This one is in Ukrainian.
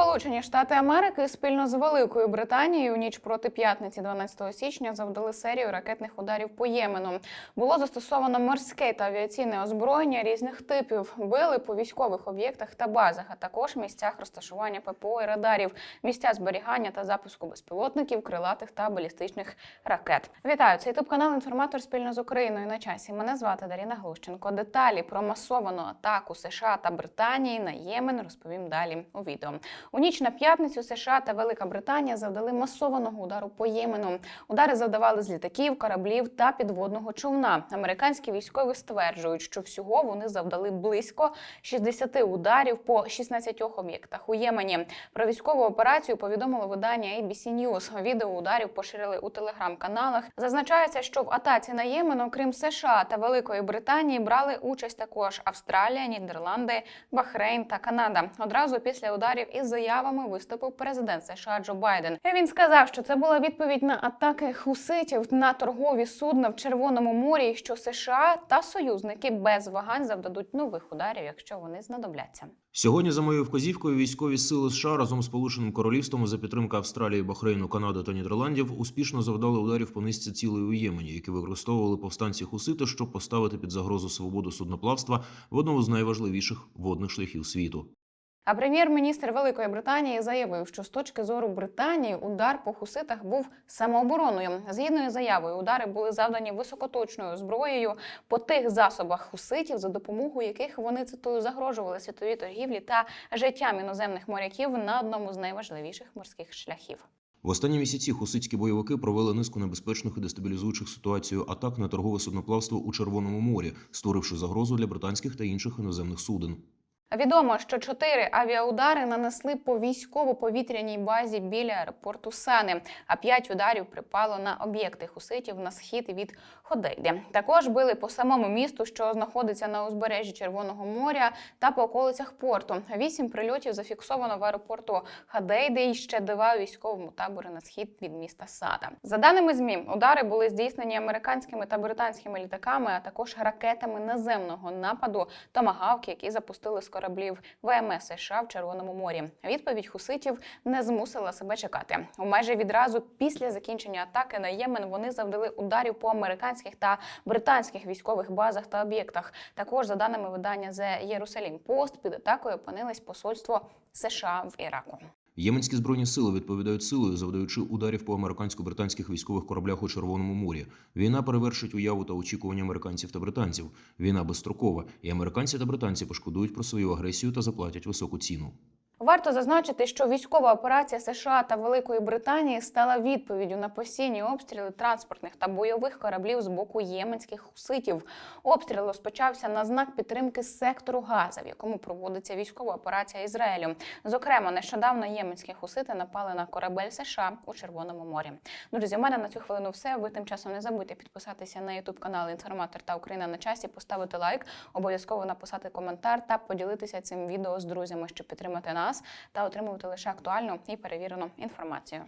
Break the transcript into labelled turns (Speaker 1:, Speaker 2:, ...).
Speaker 1: Сполучені Штати Америки спільно з Великою Британією у ніч проти п'ятниці, 12 січня, завдали серію ракетних ударів по Ємену. Було застосовано морське та авіаційне озброєння різних типів. Били по військових об'єктах та базах, а також місцях розташування ППО і радарів, місця зберігання та запуску безпілотників, крилатих та балістичних ракет. Вітаю! Це ютуб канал інформатор спільно з Україною на часі. Мене звати Даріна Глущенко. Деталі про масовану атаку США та Британії на Ємен розповім далі у відео. У ніч на п'ятницю США та Велика Британія завдали масованого удару по Ємену. Удари завдавали з літаків, кораблів та підводного човна. Американські військові стверджують, що всього вони завдали близько 60 ударів по 16 об'єктах у Ємені. Про військову операцію повідомило видання ABC News. Відео ударів поширили у телеграм-каналах. Зазначається, що в атаці на Ємен, окрім США та Великої Британії, брали участь також Австралія, Нідерланди, Бахрейн та Канада. Одразу після ударів із заявами виступив президент США Джо Байден. Він сказав, що це була відповідь на атаки хуситів на торгові судна в Червоному морі, і що США та союзники без вагань завдадуть нових ударів, якщо вони знадобляться.
Speaker 2: Сьогодні, за моєю вказівкою, військові сили США разом з Сполученим Королівством за підтримки Австралії, Бахрейну, Канади та Нідерландів успішно завдали ударів по низці цілей у Ємені, які використовували повстанці хусити, щоб поставити під загрозу свободу судноплавства в одному з найважливіших водних шляхів світу.
Speaker 1: А прем'єр-міністр Великої Британії заявив, що з точки зору Британії удар по хуситах був самообороною. Згідно із заявою, удари були завдані високоточною зброєю по тих засобах хуситів, за допомогою яких вони цитую загрожували світовій торгівлі та життям іноземних моряків на одному з найважливіших морських шляхів.
Speaker 2: В останні місяці хуситські бойовики провели низку небезпечних і дестабілізуючих ситуацію атак на торгове судноплавство у Червоному морі, створивши загрозу для британських та інших іноземних суден.
Speaker 1: Відомо, що чотири авіаудари нанесли по військово-повітряній базі біля аеропорту Сани, а п'ять ударів припало на об'єкти хуситів на схід від Ходейди. Також били по самому місту, що знаходиться на узбережжі Червоного моря та по околицях порту. Вісім прильотів зафіксовано в аеропорту Хадейди і ще два військовому таборі на схід від міста Сада. За даними ЗМІ, удари були здійснені американськими та британськими літаками, а також ракетами наземного нападу томагавки, які запустили з кораблів ВМС США в Червоному морі. Відповідь хуситів не змусила себе чекати. У майже відразу після закінчення атаки на Ємен вони завдали ударів по американських та британських військових базах та об'єктах. Також за даними видання The Jerusalem Post, під атакою опинились посольство США в Іраку.
Speaker 2: Єменські збройні сили відповідають силою, завдаючи ударів по американсько-британських військових кораблях у Червоному морі. Війна перевершить уяву та очікування американців та британців. Війна безстрокова, і американці та британці пошкодують про свою агресію та заплатять високу ціну.
Speaker 1: Варто зазначити, що військова операція США та Великої Британії стала відповіддю на постійні обстріли транспортних та бойових кораблів з боку єменських хуситів. Обстріл розпочався на знак підтримки сектору Газа, в якому проводиться військова операція Ізраїлю. Зокрема, нещодавно єменські хусити напали на корабель США у Червоному морі. Друзі, у мене на цю хвилину все. Ви тим часом не забудьте підписатися на Ютуб канал Інформатор та Україна на часі, поставити лайк, обов'язково написати коментар та поділитися цим відео з друзями, щоб підтримати нас та отримувати лише актуальну і перевірену інформацію.